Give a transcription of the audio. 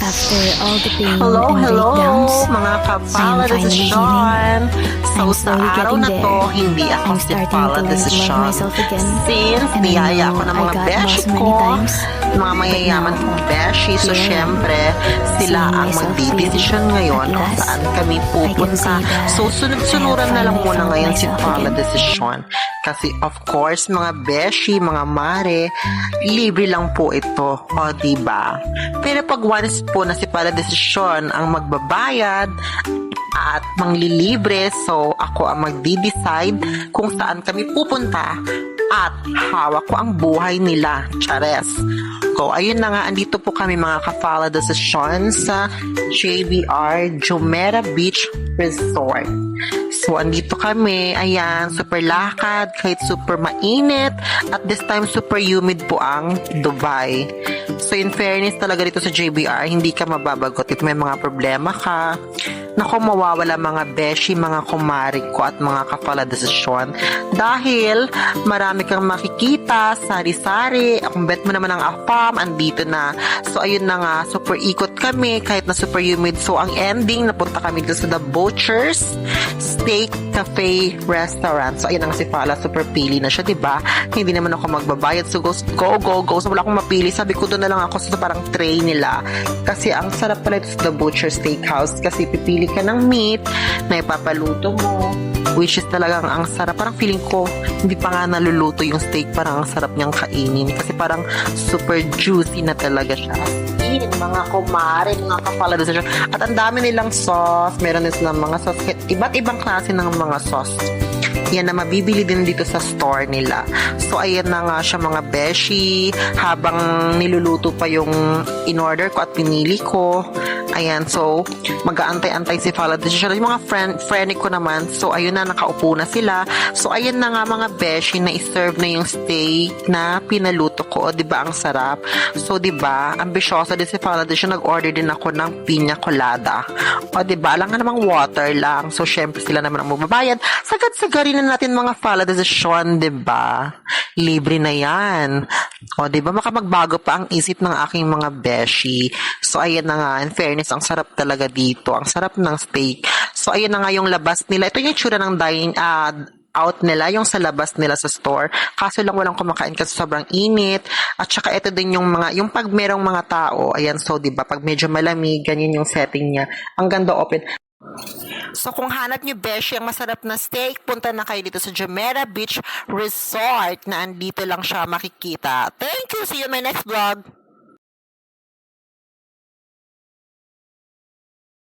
After all the pain Hello, and hello, breakdowns, mga kapala, this is finally Sean. So, I'm sa slowly araw getting na to, hindi ako I'm si to this learn is to love Sean. myself again. Since And I niyaya know ako ng I mga got beshi lost many ko, times, mga mayayaman kong beshi, so syempre, sila ang magdidesisyon ngayon kung saan kami pupunta. So, sunod-sunuran na lang muna ngayon si myself Paula again. Decision. Kasi of course, mga beshi, mga mare, libre lang po ito. O, diba? Pero pag once po na si Paula Decision ang magbabayad, at manglilibre, so ako ang magdi-decide kung saan kami pupunta at hawak ko ang buhay nila. Chares. So, ayun na nga, andito po kami mga ka-follow decision sa JBR Jumeirah Beach Resort. So, andito kami. Ayan, super lakad, kahit super mainit. At this time, super humid po ang Dubai. So, in fairness talaga dito sa JBR, hindi ka mababagot. Ito may mga problema ka. Nako, mawawala mga beshi, mga kumari ko at mga kapala desisyon. Dahil marami kang makikita, sari-sari. Bet mo naman ang afam, andito na. So, ayun na nga, super ikot kami kahit na super humid. So, ang ending, napunta kami dito sa The Butchers Steak Cafe Restaurant. So, ayun ang si Fala, super pili na siya, di ba? Hindi naman ako magbabayad. So, go, go, go, go. So, wala akong mapili. Sabi ko, doon na lang ako sa parang tray nila. Kasi ang sarap pala ito sa The Butcher Steakhouse. Kasi pipili ka ng meat na ipapaluto mo. Which is talagang ang sarap. Parang feeling ko, hindi pa nga naluluto yung steak. Parang ang sarap niyang kainin. Kasi parang super juicy na talaga siya. As mga kumare, mga kapalado siya. At ang dami nilang sauce. Meron din silang mga sauce. Iba't ibang klase ng mga sauce. Yan na mabibili din dito sa store nila. So, ayan na nga siya mga beshi. Habang niluluto pa yung in-order ko at pinili ko. Ayan, so, mag-aantay-antay si Fala. Siya yung mga friend, friend ko naman. So, ayun na, nakaupo na sila. So, ayan na nga mga beshi na iserve na yung steak na pinaluto ko. O, di ba ang sarap? So, di ba, ambisyosa din si Fala. Siya nag-order din ako ng piña colada. O, di ba, alam nga namang water lang. So, syempre sila naman ang magbabayad. Sagad-sagarin na natin mga Fala decision, di ba? Libre na yan. O, di ba, makamagbago pa ang isip ng aking mga beshi. So, ayan na nga, in fairness, ang sarap talaga dito. Ang sarap ng steak. So, ayan na nga yung labas nila. Ito yung tsura ng dine, ah, out nila, yung sa labas nila sa store. Kaso lang walang kumakain kasi sobrang init. At saka ito din yung mga, yung pag merong mga tao, ayan, so, di ba, pag medyo malamig, ganyan yung setting niya. Ang ganda open. So kung hanap nyo beshi ang masarap na steak, punta na kayo dito sa Jumeirah Beach Resort na andito lang siya makikita. Thank you! See you in my next vlog!